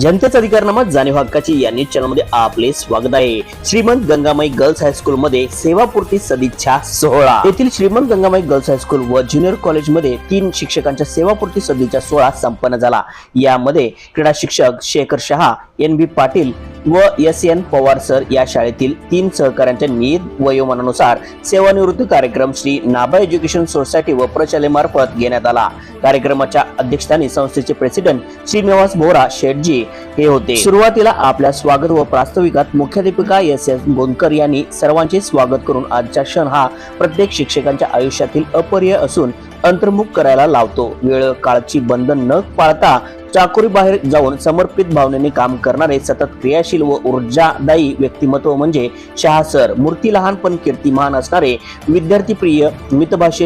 जनतेचा अधिकारनामा जाणीव हक्काची या न्यूज चॅनलमध्ये आपले स्वागत आहे. श्रीमंत गंगामाई गर्ल्स हायस्कूल मध्ये सेवापूर्ती सदिच्छा सोहळा. येथील Shrimant Gangamai girls high school व ज्युनियर कॉलेजमध्ये तीन शिक्षकांच्या सेवापूर्ती सदिच्छा सोहळा संपन्न झाला. यामध्ये क्रीडा शिक्षक शेखर शहा एन बी पाटील व एस एन पवार सर या शाळेतील तीन सहकाऱ्यांच्या नियत वयोमानानुसार सेवानिवृत्ती कार्यक्रम श्री नाभा एज्युकेशन सोसायटी व प्रशालेमार्फत घेण्यात आला. कार्यक्रमाच्या अध्यक्षस्थानी संस्थेचे प्रेसिडेंट श्रीनिवास बोरा शेटजी हे होते. सुरुवातीला आपल्या स्वागत व प्रास्ताविकात मुख्याध्यापिका एस एस गोंदकर यांनी सर्वांचे स्वागत करून आजचा क्षण हा प्रत्येक शिक्षकांच्या आयुष्यातील अपरिय असून अंतर्मुख करायला लावतो. वेळ काळची बंधन न पाळता चाकुरी बाहेर जाऊन समर्पित भावनेने काम करणारे सतत क्रियाशील व ऊर्जादायी व्यक्तिमत्व म्हणजे शहा सर. मूर्ती लहान पण कीर्तिमान असणारे विद्यार्थी प्रिय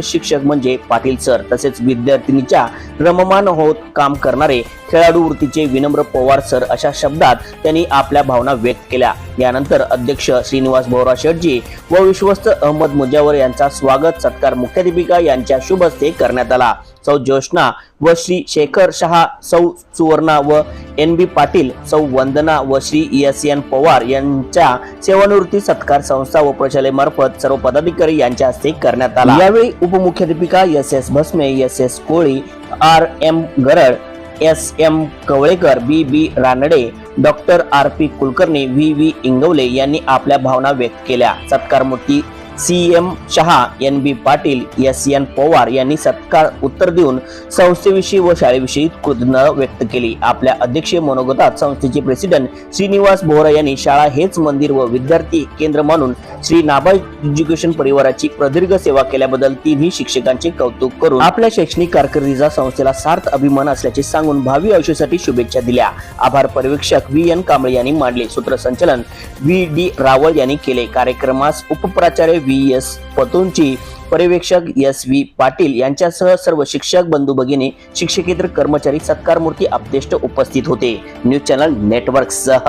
शिक्षक म्हणजे पाटील सर. तसेच विद्यार्थिनीच्या रममान होत काम करणारे खेळाडू वृत्तीचे विनम्र पवार सर अशा शब्दात त्यांनी आपल्या भावना व्यक्त केल्या. यानंतर अध्यक्ष श्रीनिवास भाऊराव शेटजी व विश्वस्त अहमद मुजावर यांचा स्वागत सत्कार मुख्याध्यापिका यांच्या शुभ हस्ते करण्यात आला. सौ ज्योष्णा व श्री शेखर शहा सौ सुवर्णा व एन बी पाटील सौ वंदना व श्री एस एन पवार यांच्या सेवानिवृत्ती सत्कार संस्था व प्रशालेमार्फत सर्व पदाधिकारी यांच्या हस्ते करण्यात आला. यावेळी उपमुख्याध्यापिका S S Bhasme S S Koli R M Garad S M Kavalekar B B Ranade doctor R P Kulkarni V V Ingawale यांनी आपल्या भावना व्यक्त केल्या. सत्कारमूर्ती C M Shah N B Patil S N Pawar यांनी सत्कार उत्तर देऊन संस्थेविषयी व शाळेविषयी कृतज्ञता व्यक्त केली. आपल्या अध्यक्षीय मनोगतात संस्थेचे प्रेसिडेंट श्रीनिवास बोहरा यांनी शाळा हेच मंदिर व विद्यार्थी केंद्र मानून श्री नाभा एज्युकेशन परिवाराची प्रदीर्घ सेवा केल्याबद्दल तिन्ही शिक्षकांचे कौतुक करून आपल्या शैक्षणिक कारकिर्दीचा संस्थेला सार्थ अभिमान असल्याचे सांगून भावी आयुष्यासाठी शुभेच्छा दिल्या. आभार पर्यवेक्षक व्ही एन कांबळे यांनी मांडले. सूत्रसंचालन व्ही डी रावळ यांनी केले. कार्यक्रमास उपप्राचार्य व्ही एस पतोंची पर्यवेक्षक एस व्ही पाटील यांच्यासह सर्व शिक्षक बंधू भगिनी शिक्षकेतर कर्मचारी सत्कारमूर्ती अपदेष्ट उपस्थित होते. न्यूज चॅनल नेटवर्क सह